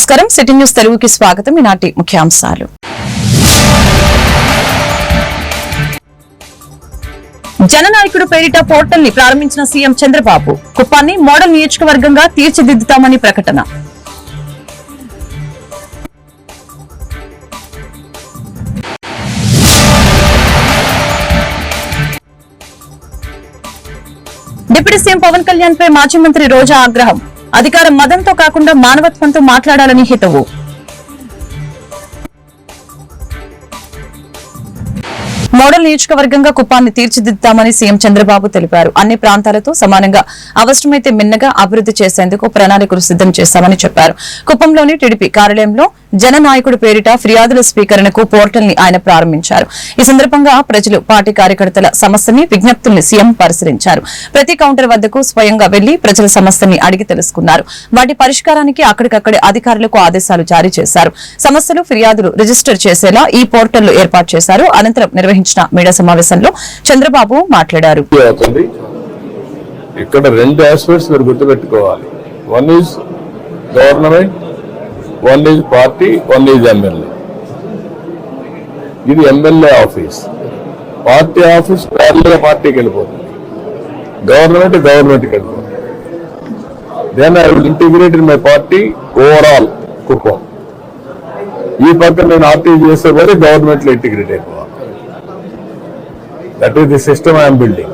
నమస్కారం. City news తెలుగుకి స్వాగతం. ఈనాటి ముఖ్యాంశాలు. జననాయకుడు పేరిట పోర్టల్ని ప్రారంభించిన సీఎం చంద్రబాబు కుప్పాన్ని మోడల్ నియోజకవర్గంగా తీర్చిదిద్దుతామని ప్రకటన. డిప్యూటీ సీఎం పవన్ కళ్యాణ్ పై మాజీ మంత్రి రోజా ఆగ్రహం. అధికారం మదంతో కాకుండా మానవత్వంతో మాట్లాడాలని హితవు. మోడల్ నియోజకవర్గంగా కుప్పాన్ని తీర్చిదిద్దామని సీఎం చంద్రబాబు తెలిపారు. అన్ని ప్రాంతాలతో సమానంగా అవసరమైతే మిన్నగా అభివృద్ధి చేసేందుకు ప్రణాళికలు సిద్దం చేశామని చెప్పారు. కుప్పంలోని టీడీపీ కార్యాలయంలో జననాయకుడు పేరిట ఫిర్యాదుల స్వీకరణకు పోర్టల్ని ఆయన ప్రారంభించారు. ఈ సందర్భంగా ప్రజలు పార్టీ కార్యకర్తల సమస్యని విజ్ఞప్తుల్ని సీఎం పరిశీలించారు. ప్రతి కౌంటర్ వద్దకు స్వయంగా వెళ్ళి ప్రజల సమస్యని అడిగి తెలుసుకున్నారు. వాటి పరిష్కారానికి అక్కడికక్కడే అధికారులకు ఆదేశాలు జారీ చేశారు. సమస్యలు ఫిర్యాదులు రిజిస్టర్ చేసేలా ఈ పోర్టల్ ఏర్పాటు చేశారు. అనంతరం నిర్వహించిన మీడియా సమావేశంలో చంద్రబాబు మాట్లాడారు. ఇక్కడ రెండు ఆస్పెక్ట్స్ మీరు గుర్తుపెట్టుకోవాలి. One is government one is party one is MLA ఇది ఎమ్మెల్యే ఆఫీస్ పార్టీ ఆఫీస్ ప్యారల్గా పార్టీకి వెళ్ళిపోతుంది. గవర్నమెంట్ గవర్నమెంట్కి వెళ్ళిపోతుంది. Then I will integrate in my party overall కుటుంబం ఈ పక్క నేను ఆర్టీ చేసే గవర్నమెంట్ ఇంటిగ్రేట్ అయిపోవాలి. That is the system I'm building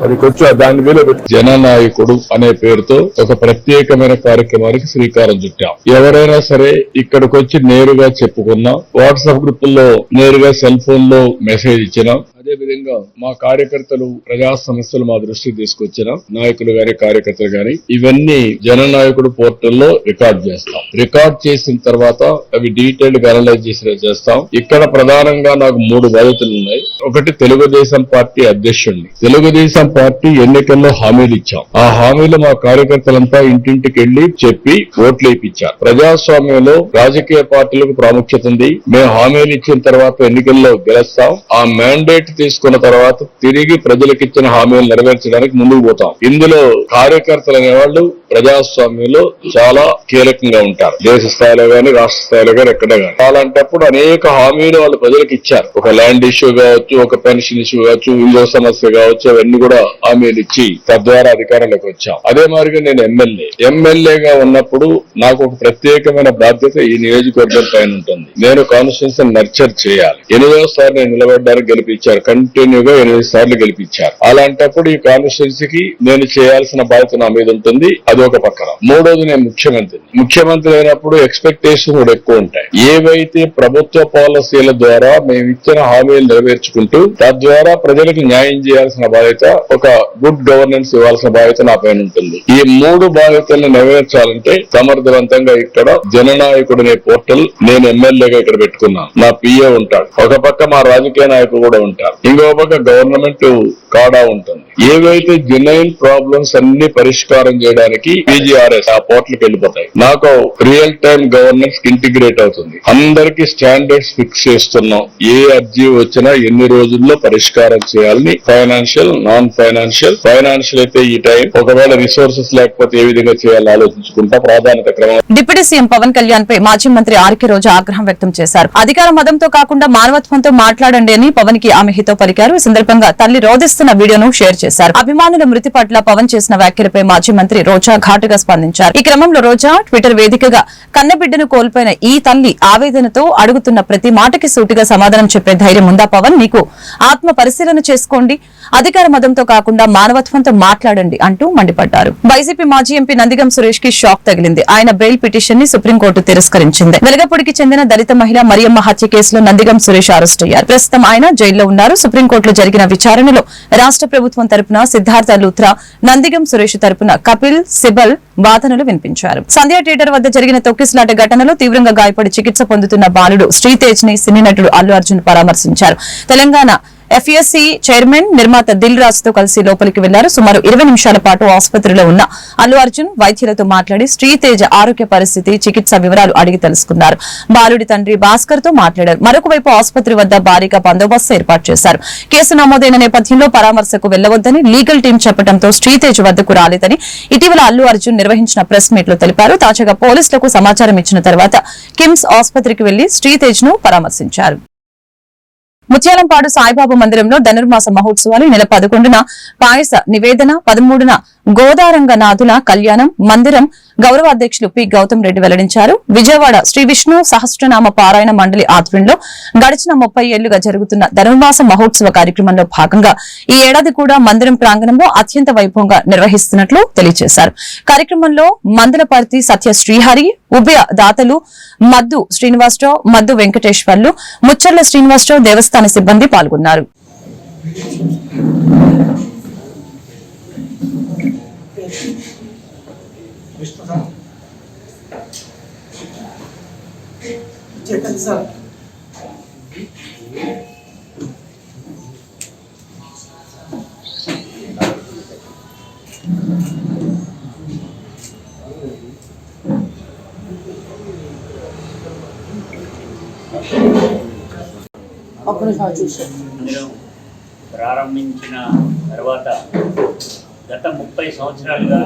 మరి కొంచెం దాని మీద జననాయకుడు అనే పేరుతో ఒక ప్రత్యేకమైన కార్యక్రమానికి శ్రీకారం చుట్టాం. ఎవరైనా సరే ఇక్కడికి వచ్చి నేరుగా చెప్పుకున్నా. వాట్సాప్ గ్రూపుల్లో నేరుగా సెల్ ఫోన్లో మెసేజ్ ఇచ్చినాం. అదే విధంగా మా కార్యకర్తలు ప్రజా సమస్యలు మా దృష్టికి తీసుకొచ్చిన నాయకులు గాని కార్యకర్తలు గాని ఇవన్నీ జననాయకుడు పోర్టల్లో రికార్డ్ చేస్తాం. రికార్డ్ చేసిన తర్వాత అవి డీటెయిల్డ్గా అనలైజ్ చేసిన చేస్తాం. ఇక్కడ ప్రధానంగా నాకు మూడు బాధ్యతలు ఉన్నాయి. ఒకటి తెలుగుదేశం పార్టీ అధ్యక్షుడిని. తెలుగుదేశం పార్టీ ఎన్నికల్లో హామీలు ఇచ్చాం. ఆ హామీలు మా కార్యకర్తలంతా ఇంటింటికి వెళ్ళి చెప్పి ఓట్లు ఇప్పించారు ప్రజాస్వామ్యంలో రాజకీయ పార్టీలకు ప్రాముఖ్యత ఉంది. మేము హామీలు ఇచ్చిన తర్వాత ఎన్నికల్లో గెలుస్తాం. ఆ మ్యాండేట్ తీసుకున్న తర్వాత తిరిగి ప్రజలకిచ్చిన హామీలు నెరవేర్చడానికి ముందుకు పోతాం. ఇందులో కార్యకర్తలు అనేవాళ్ళు ప్రజాస్వామ్యంలో చాలా కీలకంగా ఉంటారు. దేశ స్థాయిలో గాని రాష్ట్ర స్థాయిలో గాని ఎక్కడ గాని. అలాంటప్పుడు అనేక హామీలు వాళ్ళు ప్రజలకు ఇచ్చారు ఒక ల్యాండ్ ఇష్యూ కావచ్చు ఒక పెన్షన్ ఇష్యూ కావచ్చు ఇల్లు సమస్య కావచ్చు అవన్నీ కూడా హామీలు ఇచ్చి తద్వారా అధికారంలోకి వచ్చాం. అదే మాదిరిగా నేను ఎమ్మెల్యే. ఎమ్మెల్యేగా ఉన్నప్పుడు నాకు ఒక ప్రత్యేకమైన బాధ్యత ఈ నియోజకవర్గం పైన ఉంటుంది. నేను కాన్స్టిట్యూన్సీ నర్చర్ చేయాలి. ఎనిమిదో సార్లు నేను నిలబడ్డానికి గెలిపించారు. కంటిన్యూగా ఎనిమిది సార్లు గెలిపించారు. అలాంటప్పుడు ఈ కాన్స్టిట్యున్సీకి నేను చేయాల్సిన బాధ్యత నా మీద ఉంటుంది అది ఒక పక్కన. మూడోది నేను ముఖ్యమంత్రి ముఖ్యమంత్రి అయినప్పుడు ఎక్స్పెక్టేషన్ కూడా ఎక్కువ ఉంటాయి. ఏవైతే ప్రభుత్వ పాలసీల ద్వారా మేము ఇచ్చిన హామీలు నెరవేర్చుకుంటూ తద్వారా ప్రజలకు న్యాయం చేయాల్సిన బాధ్యత ఒక గుడ్ గవర్నెన్స్ ఇవ్వాల్సిన బాధ్యత నా పైన ఉంటుంది. ఈ మూడు బాధ్యతలను నెరవేర్చాలంటే సమర్థవంతంగా ఇక్కడ జననాయకుడు అనే పోర్టల్ నేను ఎమ్మెల్యేగా ఇక్కడ పెట్టుకున్నాను. నా పిఏ ఉంటాడు. ఒక పక్క మా రాజకీయ నాయకులు కూడా ఉంటారు ఇంకో పక్క గవర్నమెంట్ కాడా ఉంటుంది. ఏవైతే జెన్యున్ ప్రాబ్లమ్స్ అన్ని పరిష్కారం చేయడానికి పీజీఆర్ఎస్ ఆ పోర్ట్లకు వెళ్ళిపోతాయి. నాకు రియల్ టైం గవర్నెన్స్ ఇంటిగ్రేట్ అవుతుంది. అందరికి స్టాండర్డ్స్ ఫిక్స్ చేస్తున్నాం. ఏ అర్జీ వచ్చినా ఎన్ని రోజుల్లో పరిష్కారం చేయాలని ఫైనాన్షియల్ నాన్ ఫైనాన్షియల్ ఫైనాన్షియల్ అయితే ఈ టైం ఒకవేళ రిసోర్సెస్ లేకపోతే ఏ విధంగా చేయాలని ఆలోచించుకుంటా ప్రాధాన్యత క్రమం. డిప్యూటీ సీఎం పవన్ కళ్యాణ్ పై మాజీ మంత్రి ఆర్కే రోజు ఆగ్రహం వ్యక్తం చేశారు. అధికార మదంతో కాకుండా మానవత్వంతో మాట్లాడండి అని పవన్కి ఆమె హితో పలికారు. ఈ సందర్భంగా తల్లి రోధిస్తున్న వీడియోను షేర్ చేశారు. అభిమానుల మృతి పట్ల పవన్ చేసిన వ్యాఖ్యలపై మాజీ మంత్రి రోజా ఘాటుగా స్పందించారు. ఈ క్రమంలో రోజా ట్విట్టర్ వేదికగా కన్నబిడ్డను కోల్పోయిన ఈ తల్లి ఆవేదనతో అడుగుతున్న ప్రతి మాటకి సూటిగా సమాధానం చెప్పే ధైర్యం ఉందా పవన్? నీకు ఆత్మ పరిశీలన చేసుకోండి. అధికార మదంతో కాకుండా మానవత్వంతో మాట్లాడండి అంటూ మండిపడ్డారు. వైసీపీ మాజీ ఎంపీ నందిగం సురేష్కి షాక్ తగిలింది. ఆయన బెయిల్ పిటిషన్ని సుప్రీంకోర్టు తిరస్కరించింది. వెలగపూడికి చెందిన దళిత మహిళ మరియమ్మ హత్య కేసులో నందిగం సురేష్ అరెస్ట్ అయ్యారు. ప్రస్తుతం ఆయన జైల్లో ఉన్నారు. సుప్రీంకోర్టులో జరిగిన విచారణలో రాష్ట్ర ప్రభుత్వం తరపున సిద్ధార్థ లూథ్రా నందిగం సురేష్ తరపున కపిల్ సిబల్ వాదనలు వినిపించారు. సంధ్యా థియేటర్ వద్ద జరిగిన తొక్కిసలాట ఘటనలో తీవ్రంగా గాయపడి చికిత్స పొందుతున్న బాలుడు శ్రీతేజ్ని సినీ నటుడు అల్లు అర్జున్ పరామర్శించారు. తెలంగాణ ఎఫ్ఎస్సి చైర్మన్ నిర్మాత దిల్ రాజ్తో కలిసి లోపలికి వెళ్ళారు. సుమారు ఇరవై నిమిషాల పాటు ఆసుపత్రిలో ఉన్న అల్లు అర్జున్ వైద్యులతో మాట్లాడి శ్రీతేజ ఆరోగ్య పరిస్థితి చికిత్స వివరాలు అడిగి తెలుసుకున్నారు. బాలుడి తండ్రి భాస్కర్తో మాట్లాడారు. మరొక వైపు ఆసుపత్రి వద్ద భారీగా బందోబస్తు ఏర్పాటు చేశారు. కేసు నమోదైన నేపథ్యంలో పరామర్శకు వెళ్ళవద్దని లీగల్ టీం చెప్పడంతో శ్రీతేజ్ వద్దకు రాలేదని ఇటీవల అల్లు అర్జున్ నిర్వహించిన ప్రెస్ మీట్లో తెలిపారు. తాజాగా పోలీసులకు సమాచారం ఇచ్చిన తర్వాత కిమ్స్ ఆసుపత్రికి వెళ్ళి శ్రీతేజ్ను పరామర్శించారు. ముత్యాలంపాడు సాయిబాబా మందిరంలో ధనుర్మాస మహోత్సవాలు నెల పదకొండున పాయస నివేదన పదమూడున గోదారంగ నాథుల కళ్యాణం మందిరం గౌరవ అధ్యక్షులు పి. గౌతమ్ రెడ్డి వెల్లడించారు. విజయవాడ శ్రీ విష్ణు సహస్రనామ పారాయణ మండలి ఆధ్వర్యంలో గడిచిన ముప్పై ఏళ్ళుగా జరుగుతున్న ధనుర్మాస మహోత్సవ కార్యక్రమంలో భాగంగా ఈ ఏడాది కూడా మందిరం ప్రాంగణంలో అత్యంత వైభవంగా నిర్వహిస్తున్నట్లు తెలియజేశారు. కార్యక్రమంలో మందలపర్తి సత్య శ్రీహరి ఉభయ దాతలు మద్దు శ్రీనివాసరావు మద్దు వెంకటేశ్వర్లు ముచ్చర్ల శ్రీనివాసరావు దేవస్థాన సిబ్బంది పాల్గొన్నారు. చెప్పండి సార్. ప్రారంభించిన తర్వాత గత ముప్పై సంవత్సరాలుగా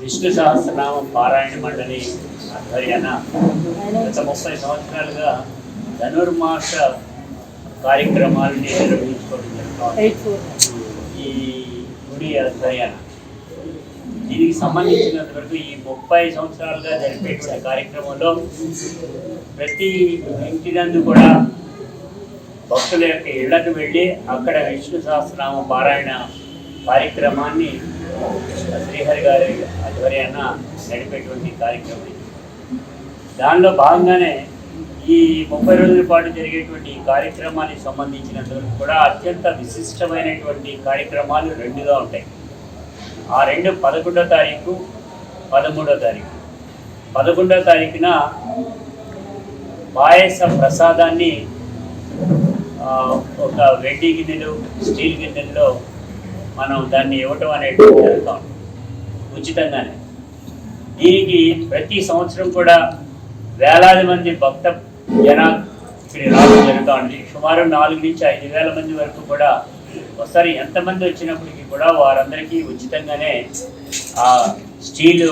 విష్ణు సహస్రనామ పారాయణ మండలి ఆధ్వర్యాన గత ముప్పై సంవత్సరాలుగా ధనుర్మాస కార్యక్రమాలని నిర్వహించుకోవడం జరుగుతుంది. ఈ గుడి ఆధ్వర్యాన దీనికి సంబంధించినంత వరకు ఈ ముప్పై సంవత్సరాలుగా జరిపేటువంటి కార్యక్రమంలో ప్రతి ఇంటి నందు కూడా భక్తుల యొక్క ఇళ్ళకు వెళ్ళి అక్కడ విష్ణు సహస్రనామ పారాయణ కార్యక్రమాన్ని శ్రీహరి గారి ఆధ్వర్యాన నడిపేటువంటి కార్యక్రమం దానిలో భాగంగానే ఈ ముప్పై రోజుల పాటు జరిగేటువంటి ఈ కార్యక్రమానికి సంబంధించినంత వరకు కూడా అత్యంత విశిష్టమైనటువంటి కార్యక్రమాలు రెండుగా ఉంటాయి. ఆ రెండు పదకొండో తారీఖు పదమూడో తారీఖు. పదకొండో తారీఖున పాయస ప్రసాదాన్ని ఒక వెండి గిన్నెలు స్టీల్ గిన్నెల్లో మనం దాన్ని ఇవ్వటం అనేది జరుగుతాం ఉచితంగానే. దీనికి ప్రతి సంవత్సరం కూడా వేలాది మంది భక్త జన ఇక్కడికి రావడం జరుగుతూ ఉంది. సుమారు నాలుగు నుంచి ఐదు వేల మంది వరకు కూడా ఒకసారి ఎంతమంది వచ్చినప్పటికీ కూడా వారందరికీ ఉచితంగానే ఆ స్టీలు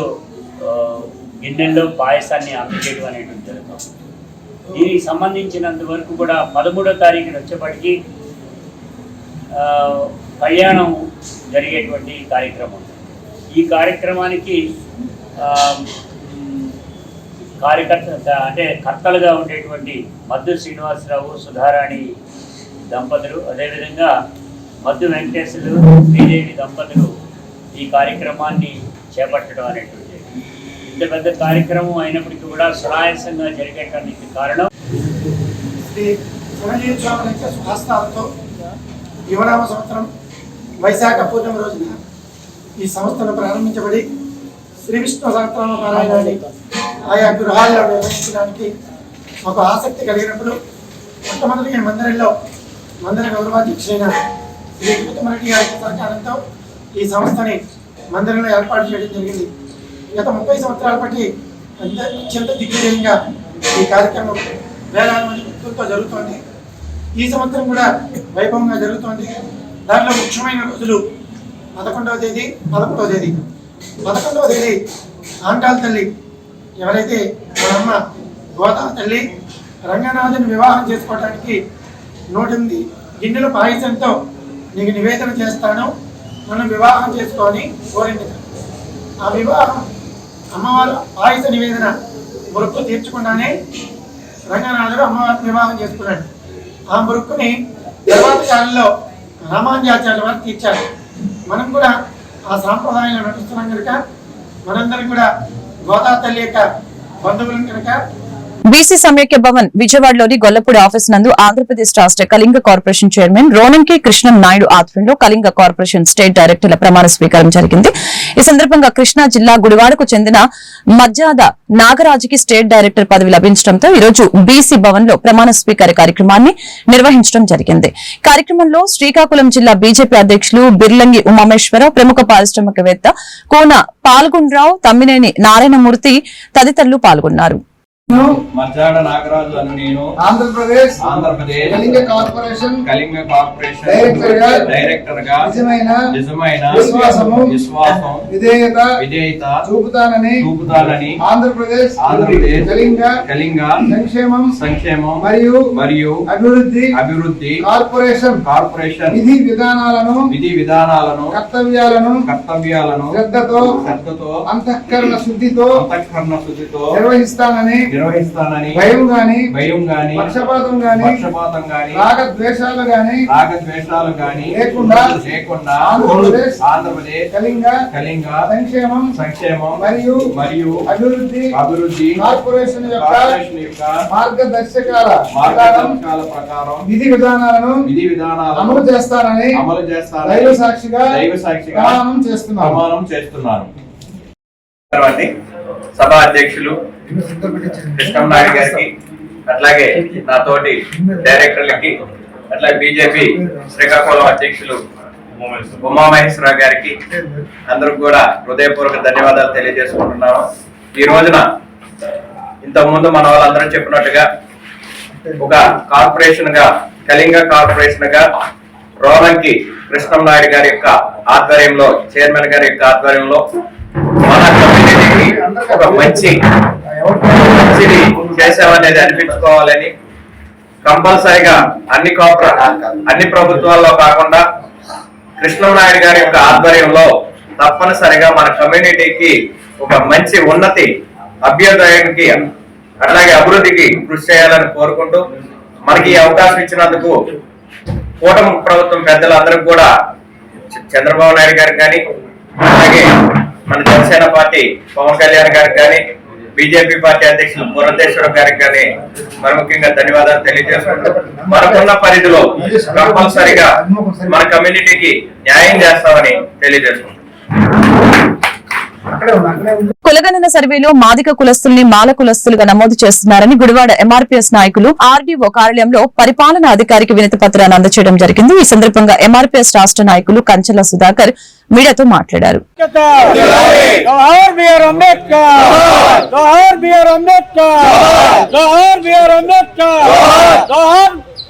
గిన్నెల్లో పాయసాన్ని అందజేయడం అనేటువంటి జరుగుతుంది దీనికి సంబంధించినంత వరకు కూడా పదమూడో తారీఖున వచ్చేప్పటికీ కళ్యాణం జరిగేటువంటి కార్యక్రమం. ఈ కార్యక్రమానికి కార్యకర్త అంటే కర్తలుగా ఉండేటువంటి మద్దు శ్రీనివాసరావు సుధారాణి దంపతులు అదేవిధంగా మద్దు వెంకటేశ్వరులు శ్రీదేవి దంపతులు ఈ కార్యక్రమాన్ని చేపట్టడం అనేటువంటి ఇంత పెద్ద కార్యక్రమం అయినప్పటికీ కూడా సునాయాసంగా జరిగేటానికి కారణం శ్రీ చిరంజీవి స్వామి యొక్క యువనామ సంవత్సరం వైశాఖ పూర్ణిమ రోజున ఈ సంస్థను ప్రారంభించబడి శ్రీ విష్ణు సహస్రనామ పారాయణాన్ని ఆయా గృహాల్లో నిర్వహించడానికి మాకు ఆసక్తి కలిగినప్పుడు మొట్టమొదటి మందిరంలో మందిర గౌరవాధ్యక్షుడైన శ్రీ గౌతమరెడ్డి గారి సహకారంతో ఈ సంస్థని మందిరంలో ఏర్పాటు చేయడం జరిగింది. గత ముప్పై సంవత్సరాల బట్టి అత్యంత దిగ్విజయంగా ఈ కార్యక్రమం వేలాది మంది భక్తులతో జరుగుతోంది. ఈ సంవత్సరం కూడా వైభవంగా జరుగుతోంది. దాంట్లో ముఖ్యమైన రోజులు పదకొండవ తేదీ పదకొండవ తేదీ. పదకొండవ తేదీ ఆంటాల తల్లి. ఎవరైతే మనమ్మ గోదా తల్లి రంగనాథుని వివాహం చేసుకోవడానికి నూటెనిమిది గిన్నెల పాయసంతో నీకు నివేదన చేస్తాను మనం వివాహం చేసుకొని కోరింది ఆ వివాహం అమ్మవారు పాయస నివేదన మొక్కు తీర్చకుండానే రంగనాథుడు అమ్మవారిని వివాహం చేసుకున్నాడు. ఆ మొక్కుని తర్వాత కాలంలో రామాంజాచార్య వారు తీర్చారు మనం కూడా ఆ సాంప్రదాయంలో నడుస్తున్నాం కనుక మనందరం కూడా గోదా తల్లి యొక్క బంధువులను కనుక బీసీ సమైక్య భవన్ విజయవాడలోని గొల్లపూడి ఆఫీస్ నందు ఆంధ్రప్రదేశ్ రాష్ట్ర కళింగ కార్పొరేషన్ చైర్మన్ రోనంకి కృష్ణం నాయుడు ఆధ్వర్యంలో కళింగ కార్పొరేషన్ స్టేట్ డైరెక్టర్ల ప్రమాణ స్వీకారం జరిగింది. ఈ సందర్భంగా కృష్ణా జిల్లా గుడివాడకు చెందిన మజ్జాద నాగరాజుకి స్టేట్ డైరెక్టర్ పదవి లభించడంతో ఈ రోజు బీసీ భవన్లో ప్రమాణ స్వీకార కార్యక్రమాన్ని నిర్వహించడం జరిగింది. కార్యక్రమంలో శ్రీకాకుళం జిల్లా బీజేపీ అధ్యక్షులు బిర్లంగి ఉమామేశ్వర ప్రముఖ పారిశ్రామికవేత్త కోన పాల్గొండ్రావు తమ్మినేని నారాయణమూర్తి తదితరులు పాల్గొన్నారు. మజ్జాడ నాగరాజు అని నేను. ఆంధ్రప్రదేశ్ ఆంధ్రప్రదేశ్ కళింగ కార్పొరేషన్ కళింగ కార్పొరేషన్ డైరెక్టర్గా డైరెక్టర్గా నిజమైన నిజమైన విశ్వాసము విశ్వాసం విధేయత విధేయత చూపుతానని చూపుతానని ఆంధ్రప్రదేశ్ ఆంధ్రప్రదేశ్ కళింగ కళింగ సంక్షేమం సంక్షేమం మరియు మరియు అభివృద్ధి అభివృద్ధి కార్పొరేషన్ కార్పొరేషన్ విధి విధానాలను విధి విధానాలను కర్తవ్యాలను కర్తవ్యాలను శ్రద్ధతో శ్రద్ధతో అంతఃకరణ శుద్ధితో అంతఃకరణ శుద్ధితో నిర్వహిస్తానని నిర్వహిస్తానని భయం గాని భయం గాని పక్షపాతం గాని పక్షపాతం గాని రాగద్వేషాలు గాని రాగద్వేషాలు గాని లేకుండా లేకుండా ఆంధ్రప్రదేశ్ ఆంధ్రప్రదేశ్ కళింగ కళింగ సంక్షేమం సంక్షేమం మరియు మరియు అభివృద్ధి అభివృద్ధి కార్పొరేషన్ యొక్క యొక్క మార్గదర్శకాల మార్గదర్శకాల ప్రకారం విధి విధానాలను విధి విధానాలను అమలు చేస్తానని అమలు చేస్తానని దైవ సాక్షిగా దైవ సాక్షిగా ప్రమాణం చేస్తున్నాను. ప్రమాణం చేస్తున్నాను. తర్వాత సభ అధ్యక్షులు కృష్ణం నాయుడు గారికి అట్లాగే నా తోటి డైరెక్టర్లకి అట్లాగే బీజేపీ శ్రీకాకుళం అధ్యక్షులు ఉమామహేశ్వరరావు గారికి అందరికి కూడా హృదయపూర్వక ధన్యవాదాలు తెలియజేసుకుంటున్నాము ఈ రోజున ఇంతకుముందు మన వాళ్ళందరూ చెప్పినట్టుగా ఒక కార్పొరేషన్గా కళింగ కార్పొరేషన్గా రోలంకి కృష్ణం నాయుడు గారి యొక్క ఆధ్వర్యంలో చైర్మన్ గారి యొక్క ఆధ్వర్యంలో మన ఒక మంచి మంచిది చేసామనేది అనిపించుకోవాలని కంపల్సరిగా అన్ని కార్పొరే అన్ని ప్రభుత్వాల్లో కాకుండా కృష్ణనాయుడు గారి యొక్క ఆధ్వర్యంలో తప్పనిసరిగా మన కమ్యూనిటీకి ఒక మంచి ఉన్నతి అభ్యుదయానికి అట్లాగే అభివృద్ధికి కృషి చేయాలని కోరుకుంటూ మనకి ఈ అవకాశం ఇచ్చినందుకు కూటమి ప్రభుత్వం పెద్దలందరికీ కూడా చంద్రబాబు నాయుడు గారికి కానీ అలాగే మన జనసేన పార్టీ పవన్ కళ్యాణ్ గారికి కానీ బీజేపీ పార్టీ అధ్యక్షులు పురంధేశ్వర గారికి కానీ మరి ముఖ్యంగా ధన్యవాదాలు తెలియజేసుకుంటూ మనకున్న పరిధిలో కంపల్సరిగా మన కమ్యూనిటీకి న్యాయం చేస్తామని తెలియజేసుకుంటాం అక్కడే ఉన్నా అక్కడే ఉంది కులగణన సర్వేలో మాదిక కులస్తుల్ని మాల కులస్తులుగా నమోదు చేస్తున్నారని గుడివాడ ఎంఆర్పీఎస్ నాయకులు ఆర్డీఓ కార్యాలయంలో పరిపాలనా అధికారికి వినతి పత్రాన్ని అందజేయడం జరిగింది. ఈ సందర్భంగా ఎంఆర్పీఎస్ రాష్ట్ర నాయకులు కంచెల సుధాకర్ మీడియాతో మాట్లాడారు.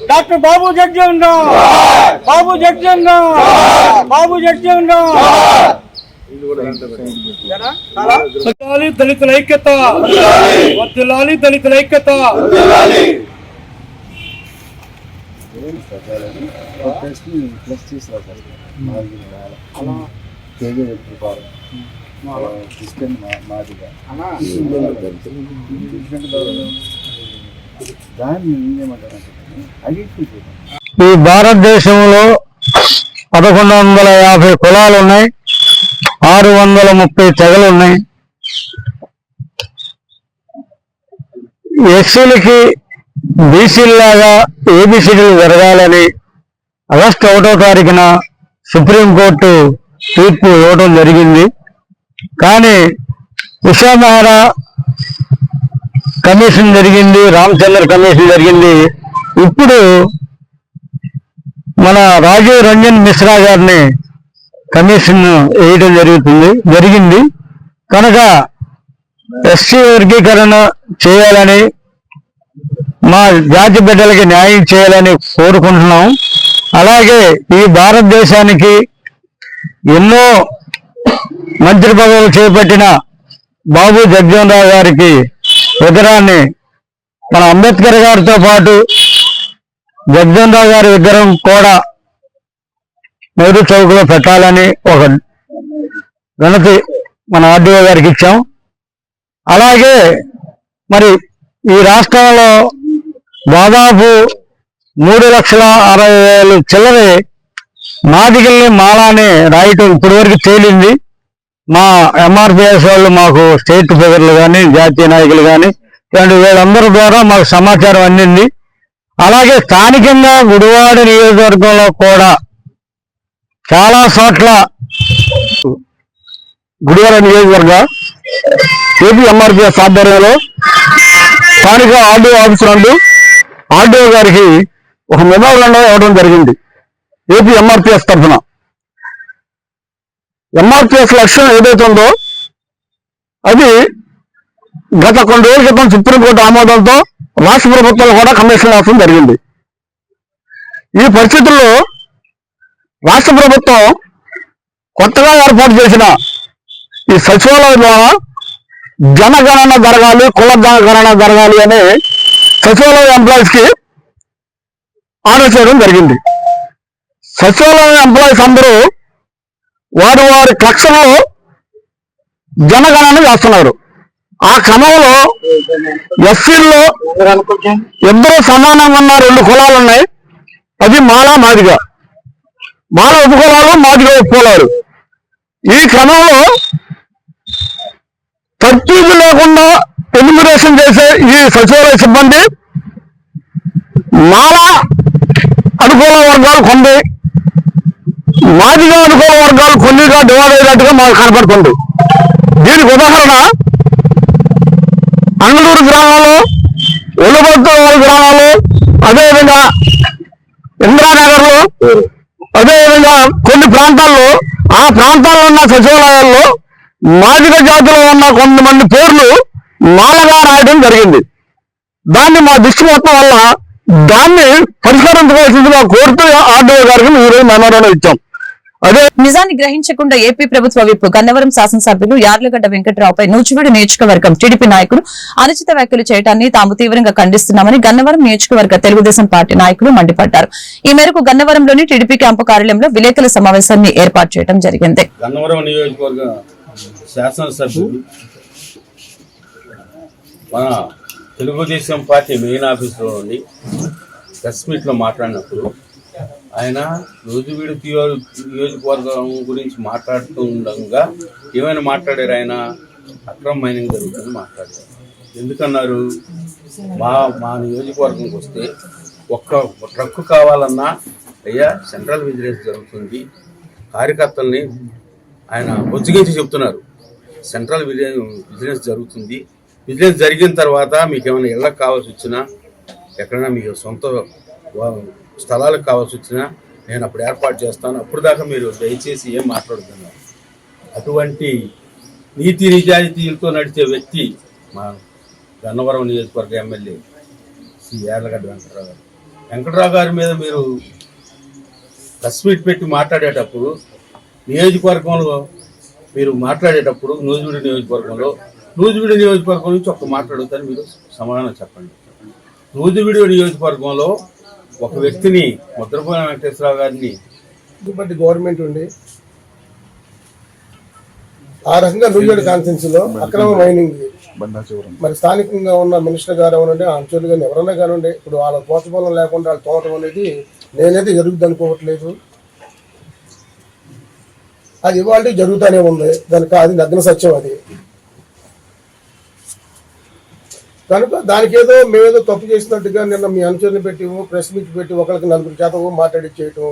డాక్టర్ బాబు జగ్జీవన్ రామ్ బాబు జగ్జీవన్ రామ్ బాబు జగ్జీవన్ రామ్ వర్ధిల్లాలి దళితుల ఐక్యత. వర్ధిల్లాలి దళితుల ఐక్యత. ఈ భారతదేశంలో పదకొండు వందల యాభై కులాలు ఉన్నాయి. ఆరు వందల ముప్పై తెగలు ఉన్నాయి ఎస్సీలకి బీసీలాగా ఏబిసిడీలు జరగాలని ఆగస్టు ఒకటో తారీఖున సుప్రీంకోర్టు తీర్పు ఇవ్వడం జరిగింది. కానీ ఉషామహారా కమిషన్ జరిగింది రామచంద్ర కమిషన్ జరిగింది. ఇప్పుడు మన రాజీవ్ రంజన్ మిశ్రా గారిని కమిషన్ వేయడం జరుగుతుంది జరిగింది. కనుక ఎస్సీ వర్గీకరణ చేయాలని మా జాతి బిడ్డలకి న్యాయం చేయాలని కోరుకుంటున్నాం. అలాగే ఈ భారతదేశానికి ఎన్నో మంత్రి పదవులు చేపట్టిన బాబు జగ్జీవన్ గారికి విగ్రహాన్ని మన అంబేద్కర్ గారితో పాటు జగ్జీవన్ రావు గారి విగ్రహం కూడా నెహ్రూ చౌక్లో పెట్టాలని ఒక వినతి మన ఆర్డీఓ గారికి ఇచ్చాం. అలాగే మరి ఈ రాష్ట్రంలో దాదాపు మూడు లక్షల అరవై వేలు చిల్లరి నాటికల్ని మాలాని రాయటం ఇప్పటి వరకు తేలింది. మా ఎంఆర్పిఎస్ వాళ్ళు మాకు స్టేట్ ఫిగర్లు కానీ జాతీయ నాయకులు కానీ ఇలాంటి వీళ్ళందరి ద్వారా మాకు సమాచారం అందింది. అలాగే స్థానికంగా గుడివాడ నియోజకవర్గంలో కూడా చాలా చోట్ల గుడివాడ నియోజకవర్గ ఏపీ ఎంఆర్పిఎస్ ఆధ్వర్యంలో స్థానిక ఆర్డీఓ ఆఫీసర్ నందు ఆర్డీఓ గారికి ఒక మెమోరండం ఇవ్వడం జరిగింది. ఏపీ ఎంఆర్పిఎస్ తరఫున. ఎంఆర్పిఎస్ లక్ష్యం ఏదైతే ఉందో అది గత కొన్ని రోజుల క్రితం సుప్రీంకోర్టు ఆమోదంతో రాష్ట్ర ప్రభుత్వం కూడా కమిషన్ రావడం జరిగింది. ఈ పరిస్థితుల్లో రాష్ట్ర ప్రభుత్వం కొత్తగా ఏర్పాటు చేసిన ఈ సచివాలయం ద్వారా జనగణన జరగాలి కుల జనగణన జరగాలి అని సచివాలయ ఎంప్లాయీస్కి ఆర్డర్ చేయడం జరిగింది. సచివాలయం ఎంప్లాయీస్ అందరూ వారి వారి క్లక్షన్లో జనగణన చేస్తున్నారు. ఆ క్రమంలో ఎస్సీల్లో ఇద్దరు సమానంగా ఉన్న రెండు కులాలు ఉన్నాయి. అది మాల మాదిగ. మాన ఉపకులాలు మాదిగ ఉపకులాలు ఈ క్రమంలో తర్తీదు లేకుండా ఎలిమినేషన్ చేసే ఈ సచివాలయ సిబ్బంది మాల అనుకూల వర్గాలు కొన్ని మాదిగా అనుకూల వర్గాలు కొన్నిగా డివైడ్ అయినట్టుగా మాకు కనపడుతుంది. దీనికి ఉదాహరణ అంగళూరు గ్రామంలో ఒళ్ళబొత్తు గ్రామంలో అదేవిధంగా ఇంద్రానగర్లో అదేవిధంగా కొన్ని ప్రాంతాల్లో ఆ ప్రాంతాల్లో ఉన్న సచివాలయాల్లో మాదిక జాతిలో ఉన్న కొంతమంది పేర్లు మాలగా రాయడం జరిగింది. దాన్ని మా దృష్టి మొత్తం వల్ల దాన్ని పరిష్కరించవలసిందిగా కోరుతూ ఆర్డీఓ గారికి ఈరోజు మెమోరాండం ఇచ్చాం. నిజాన్ని గ్రహించకుండా ఏపీ ప్రభుత్వ విప్ గన్నవరం శాసనసభ్యులు యార్లగడ్డ వెంకట్రావుపై నూచివీడు నియోజకవర్గం టీడీపీ నాయకులు అనుచిత వ్యాఖ్యలు చేయడాన్ని తాము తీవ్రంగా ఖండిస్తున్నామని గన్నవరం నియోజకవర్గ తెలుగుదేశం పార్టీ నాయకులు మండిపడ్డారు. ఈ మేరకు గన్నవరంలోని టీడీపీ క్యాంపు కార్యాలయంలో విలేకరుల సమావేశాన్ని ఏర్పాటు చేయడం జరిగింది. గన్నవరం నియోజకవర్గ శాసనసభ్యులు మన తెలుగుదేశం పార్టీ మెయిన్ ఆఫీసులో ఉండి ప్రెస్ మీట్లో మాట్లాడినప్పుడు ఆయన రోజువీడు తీయ- నియోజకవర్గం గురించి మాట్లాడుతూ ఉండగా ఏమైనా మాట్లాడారు ఆయన? అక్రమ మైనింగ్ జరుగుతుంది మాట్లాడారు. ఎందుకన్నారు? మా మా నియోజకవర్గంకి వస్తే ఒక్క ట్రక్కు కావాలన్నా అయ్యా సెంట్రల్ విజిలెన్స్ జరుగుతుంది. కార్యకర్తల్ని ఆయన బొజ్జగించి చెప్తున్నారు. సెంట్రల్ విజిలెన్స్ జరుగుతుంది. విజిలెన్స్ జరిగిన తర్వాత మీకు ఏమైనా ఇళ్ళకి కావాల్సి వచ్చినా ఎక్కడైనా మీకు సొంత స్థలాలకు కావాల్సి వచ్చినా నేను అప్పుడు ఏర్పాటు చేస్తాను. అప్పుడు దాకా మీరు దయచేసి ఏం మాట్లాడుతున్నారు అటువంటి నీతి నిజాయితీలతో నడిచే వ్యక్తి మా గన్నవరం నియోజకవర్గ ఎమ్మెల్యే శ్రీ యార్లగడ్డ వెంకటరావు గారు. వెంకటరావు గారి మీద మీరు కస్మీట్ పెట్టి మాట్లాడేటప్పుడు నియోజకవర్గంలో మీరు మాట్లాడేటప్పుడు నూజివీడు నియోజకవర్గంలో నూజివీడు నియోజకవర్గం నుంచి ఒక మాట్లాడుతారు మీరు సమాధానం చెప్పండి. నూజివీడు నియోజకవర్గంలో ఒక వ్యక్తిని ముద్రపోయిన వెంకటేశ్వరరావు గారిని బట్టి గవర్నమెంట్ ఉండి ఆ రకంగా నూజివేడ్ కాన్ఫరెన్స్లో అక్రమ మైనింగ్ మరి స్థానికంగా ఉన్న మినిస్టర్ గారు అవనండి అంచులు కానీ ఎవరైనా కానివ్వండి ఇప్పుడు వాళ్ళ పోతపోలం లేకుండా వాళ్ళు తోటం అనేది నేనైతే జరుగుద్ది అనుకోవట్లేదు. అది ఇవాళ జరుగుతూనే ఉంది. దానికి అది నగ్న సత్యం అది. కనుక దానికి ఏదో మేమేదో తప్పు చేసినట్టుగా నిన్న మీ అనుచరుని పెట్టి ప్రెస్ మీట్ పెట్టి ఒకరికి నలుగురు చేత మాట్లాడి చేయటం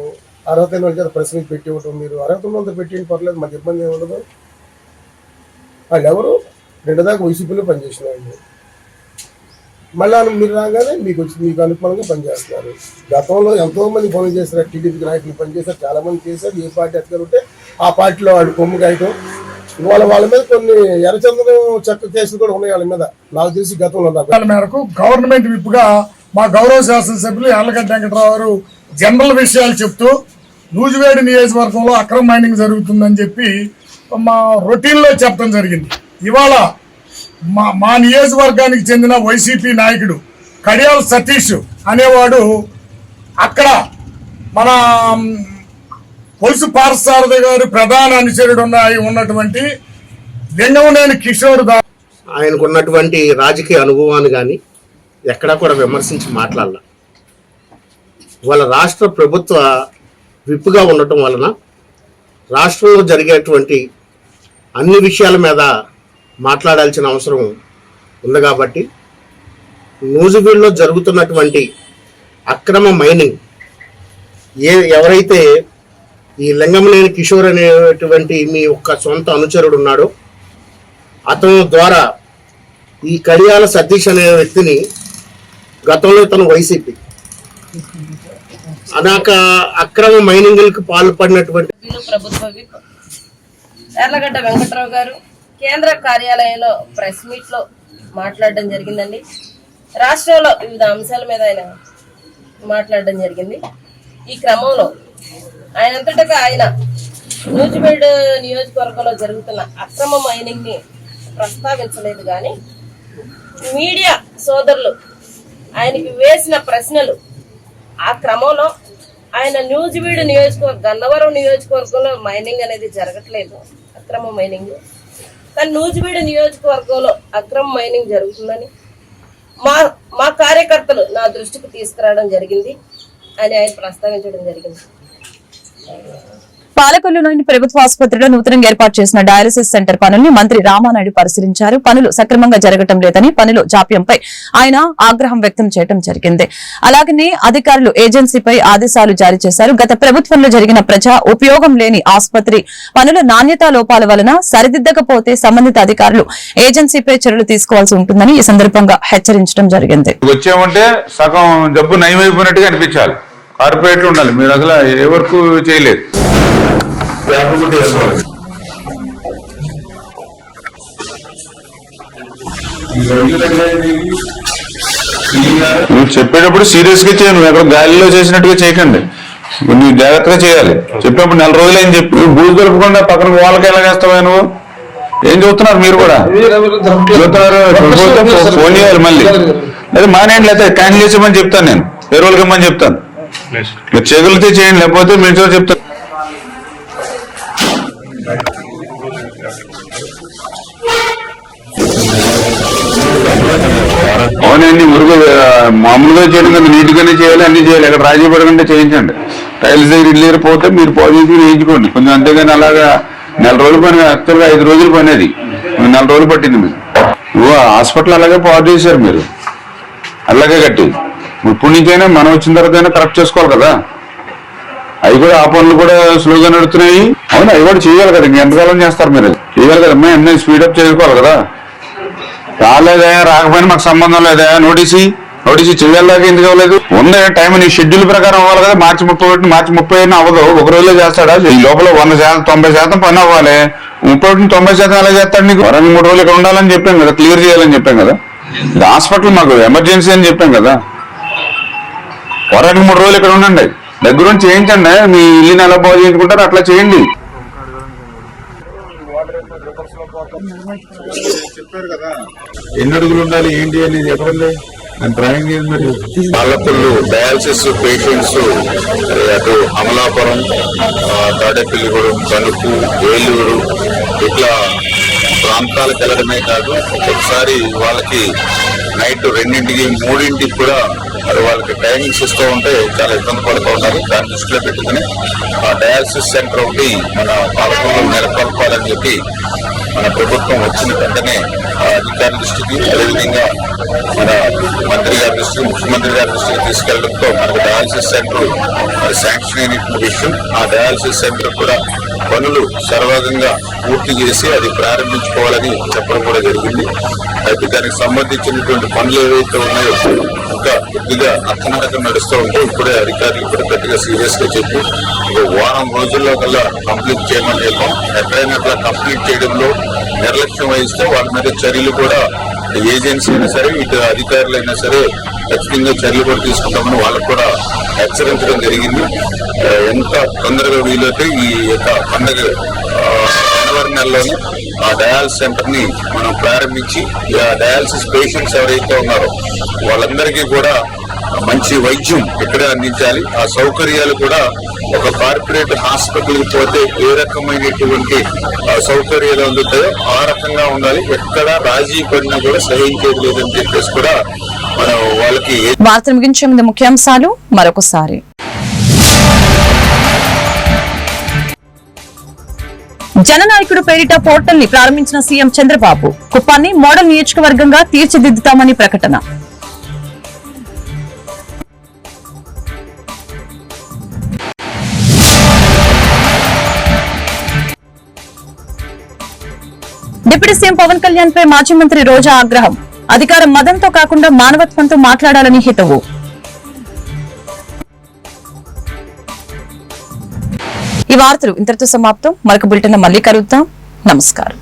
అర్హత ఉన్న చేత ప్రెస్ మీట్ పెట్టి ఇవ్వటం మీరు అర్హత ఉన్నంత పెట్టి పర్లేదు మాకు ఇబ్బంది ఏమి ఉండదు. వాళ్ళు ఎవరు? రెండు దాకా వైసీపీలో పనిచేసిన వాళ్ళు. మళ్ళా మీరు రాగానే మీకు వచ్చి మీకు అనుకూలంగా పనిచేస్తున్నారు. గతంలో ఎంతో మంది పనులు చేశారు టీడీపీ నాయకులు పనిచేశారు చాలా మంది చేశారు ఏ పార్టీ అధికారులు ఉంటే ఆ పార్టీలో వాళ్ళు కొమ్ము కాయటం వాళ్ళ వాళ్ళ మీద కొన్ని ఎర్రచందనం చెక్క కేసులు కూడా ఉన్నాయి వాళ్ళ మీద. నాకు తెలిసి గతంలో దాని మేరకు గవర్నమెంట్ విప్గా మా గౌరవ శాసనసభ్యులు యార్లగడ్డ వెంకటరావు గారు జనరల్ విషయాలు చెప్తూ నూజివేడి నియోజకవర్గంలో అక్రమ మైనింగ్ జరుగుతుందని చెప్పి మా రొటీన్లో చెప్పడం జరిగింది. ఇవాళ మా మా నియోజకవర్గానికి చెందిన వైసీపీ నాయకుడు కడియాల సతీష్ అనేవాడు అక్కడ మన పొలుసు పార్సారథి గారు ప్రధాన అనుచరుడు ఉన్నాయి ఉన్నటువంటి లింగంనేని కిషోర్ దా ఆయనకు ఉన్నటువంటి రాజకీయ అనుభవాన్ని కానీ ఎక్కడా కూడా విమర్శించి మాట్లాడాల. వాళ్ళ రాష్ట్ర ప్రభుత్వ విప్పుగా ఉండటం వలన రాష్ట్రంలో జరిగేటువంటి అన్ని విషయాల మీద మాట్లాడాల్సిన అవసరం ఉంది కాబట్టి నూజివీడులో జరుగుతున్నటువంటి అక్రమ మైనింగ్ ఏ ఎవరైతే ఈ లింగంనేని కిషోర్ అనేటువంటి మీ యొక్క సొంత అనుచరుడు ఉన్నాడు. అతని ద్వారా ఈ కడియాల సతీష్ అనే వ్యక్తిని గతంలో తను వైసీపీ. అదాక అక్రమ మైనింగ్లకు పాల్పడినటువంటి ప్రభుత్వ ఎర్లగడ్డ వెంకట్రావు గారు కేంద్ర కార్యాలయంలో ప్రెస్ మీట్లో మాట్లాడడం జరిగిందండి. రాష్ట్రంలో వివిధ అంశాల మీద ఆయన మాట్లాడడం జరిగింది. ఈ క్రమంలో ఆయన అంతటా ఆయన నూజివీడు నియోజకవర్గంలో జరుగుతున్న అక్రమ మైనింగ్ని ప్రస్తావించలేదు కానీ మీడియా సోదరులు ఆయనకి వేసిన ప్రశ్నలు ఆ క్రమంలో ఆయన న్యూజివీడు నియోజకవర్గం గన్నవరం నియోజకవర్గంలో మైనింగ్ అనేది జరగట్లేదు అక్రమ మైనింగ్ కానీ నూజివీడు నియోజకవర్గంలో అక్రమ మైనింగ్ జరుగుతుందని మా మా కార్యకర్తలు నా దృష్టికి తీసుకురావడం జరిగింది అని ఆయన ప్రస్తావించడం జరిగింది. పాలకొల్లులోని ప్రభుత్వ ఆసుపత్రిలో నూతనంగా ఏర్పాటు చేసిన డయాలసిస్ సెంటర్ పనుల్ని మంత్రి రామానాయుడు పరిశీలించారు. పనులు సక్రమంగా జరగటం లేదని పనులు జాప్యంపై ఆయన ఆగ్రహం వ్యక్తం చేయడం జరిగింది. అలాగనే అధికారులు ఏజెన్సీపై ఆదేశాలు జారీ చేశారు. గత ప్రభుత్వంలో జరిగిన ప్రజా ఉపయోగం లేని ఆసుపత్రి పనుల నాణ్యతా లోపాల వలన సరిదిద్దకపోతే సంబంధిత అధికారులు ఏజెన్సీపై చర్యలు తీసుకోవాల్సి ఉంటుందని ఈ సందర్భంగా హెచ్చరించడం జరిగింది. వచ్చామంటే సగం జబ్బు నయమైపోయినట్టుగా అనిపించాలి. కార్పొరేట్లు ఉండాలి. మీరు అసలు ఏ వరకు చేయలేదు. నువ్వు చెప్పేటప్పుడు సీరియస్గా చేయను నువ్వు ఎక్కడ గాలిలో చేసినట్టుగా చేయకండి. నువ్వు జాగ్రత్తగా చేయాలి. చెప్పినప్పుడు నెల రోజులు ఏం చెప్పి భూమి దొరకకుండా పక్కన వాళ్ళకి ఎలా చేస్తావా నువ్వు? ఏం చూస్తున్నారు మీరు కూడా? చూస్తున్నారు. ఫోన్ చేయాలి మళ్ళీ. లేదా మానేయండి లేదా క్యాన్సిల్ చేసేమని చెప్తాను నేను. ఏ ఇమ్మని చెప్తాను. మీరు చేయగలిగితే చేయండి లేకపోతే మీతో చోట అవునండి మురుగు మామూలుగా చేయడం కదా నీట్గానే చేయాలి అన్ని చేయాలి. అక్కడ రాజీ పడకుండా చేయించండి. టైల్స్ దగ్గర ఇల్లు పోతే మీరు పాజిటివ్ వేయించుకోండి. కొంచెం అంతేగాని అలాగా నెల రోజులు పని యాక్చువల్గా ఐదు రోజులు పని అది. నెల రోజులు పట్టింది మీకు. హాస్పిటల్ అలాగే పాడు చేశారు మీరు. అలాగే కట్టేది. ఇప్పటి నుంచైనా మనం వచ్చిన తర్వాత కరెక్ట్ చేసుకోవాలి కదా. అవి కూడా ఆ పనులు కూడా స్లోగా నడుతున్నాయి. అవును అవి కూడా చేయాలి కదా. ఎంతకాలం చేస్తారు మీరు? చేయాలి కదా. అమ్మాయి అన్నీ స్పీడప్ చేసుకోవాలి కదా. రాలేదా రాకపోయినా మాకు సంబంధం లేదా? నోటీసీ నోటీసీ చేయాలి ఎందుకు అవ్వలేదు? ఉంది టైం నీ షెడ్యూల్ ప్రకారం అవ్వాలి కదా. మార్చి ముప్పై ఒకటి మార్చి ముప్పై ఐదు అవ్వదు. ఒక రోజులో చేస్తాడా? ఈ లోపల వంద శాతం తొంభై శాతం పని అవ్వాలి. ముప్పై ఒకటి తొంభై శాతం ఎలా చేస్తాడు నీకు? రెండు మూడు రోజులు ఇక్కడ ఉండాలని చెప్పాం కదా. క్లియర్ చేయాలని చెప్పాం కదా. హాస్పిటల్ మాకు ఎమర్జెన్సీ అని చెప్పాం కదా. వారానికి మూడు రోజులు ఇక్కడ ఉండండి. దగ్గరుండి చేయించండి. మీ ఇల్లుని ఎలా బాగు చేయించుకుంటారో అట్లా చేయండి. ఎన్ని అడుగులు ఉండాలి? ఏంటి అనేది చెప్పండి. నేను చేయండి మరి? పాలకొల్లు డయాలసిస్ పేషెంట్స్ అటు అమలాపురం తాడేపల్లిగూడెం తణుకు ఏలూరు ఇట్లా ప్రాంతాలకు వెళ్ళడమే కాదు ఒక్కొక్కసారి వాళ్ళకి నైట్ రెండింటికి మూడింటికి కూడా మరి వాళ్ళకి టైమింగ్స్ ఇస్తూ ఉంటే చాలా ఇబ్బంది పడుతూ ఉన్నారు దాన్ని దృష్టిలో పెట్టుకుని ఆ డయాలసిస్ సెంటర్ ఒకటి మన పాలకొల్లు నెలకొల్పాలని చెప్పి మన ప్రభుత్వం వచ్చిన వెంటనే ఆ అధికారుల దృష్టికి అదేవిధంగా మన మంత్రి గారి దృష్టికి ముఖ్యమంత్రి గారి దృష్టికి తీసుకెళ్ళడంతో మనకు డయాలసిస్ సెంటర్ మరి శాంక్షన్ అయినటువంటి విషయం ఆ డయాలసిస్ సెంటర్ కూడా పనులు సర్వగంగా పూర్తి చేసి అది ప్రారంభించుకోవాలని చెప్పడం కూడా జరిగింది. అయితే దానికి సంబంధించినటువంటి పనులు ఏవైతే ఉన్నాయో ఇంకా కొద్దిగా అర్థనరకం నడుస్తూ ఉంటే ఇప్పుడే అధికారులు ఇప్పుడు గట్టిగా సీరియస్గా చెప్పి ఒక వారం రోజుల్లో కల్లా కంప్లీట్ చేయమని చెప్పాం. ఎక్కడైనా అట్లా కంప్లీట్ చేయడంలో నిర్లక్ష్యం వహిస్తే వాళ్ళ మీద చర్యలు కూడా ఏజెన్సీ అయినా సరే ఇటు అధికారులైనా సరే ఖచ్చితంగా చర్యలు కూడా తీసుకుంటామని వాళ్ళకు కూడా హెచ్చరించడం జరిగింది. ఎంత తొందరగా వీలైతే ఈ యొక్క పండుగ జనవరి నెలలోనే ఆ డయాలసిస్ సెంటర్ని మనం ప్రారంభించి ఆ డయాలసిస్ పేషెంట్స్ ఎవరైతే ఉన్నారో వాళ్ళందరికీ కూడా మంచి వైద్యం ఎక్కడ అందించాలి. ఆ సౌకర్యాలు కూడా ఒక కార్పొరేట్ హాస్పిటల్కి పోతే ఏ రకమైనటువంటి ఆ, సౌకర్యాలు అందుతాయో ఆ రకంగా ఉండాలి. ఎక్కడ రాజీ పడినా కూడా సహించేది లేదని చెప్పేసి కూడా మనం వాళ్ళకి వార్తలు ముగించే ముందు ముఖ్యాంశాలు మరొకసారి. జననాయకుడు పేరిట పోర్టల్ని ప్రారంభించిన సీఎం చంద్రబాబు కుప్పాన్ని మోడల్ నియోజకవర్గంగా తీర్చిదిద్దుతామని ప్రకటన. డిప్యూటీ సీఎం పవన్ కళ్యాణ్ పై మాజీ మంత్రి రోజా ఆగ్రహం. అధికారం మదంతో కాకుండా మానవత్వంతో మాట్లాడాలని హితవు. ఈ వార్తలు ఇంతటితో సమాప్తం. మరొక బులెటిన్ మళ్ళీ కలుద్దాం. నమస్కారం.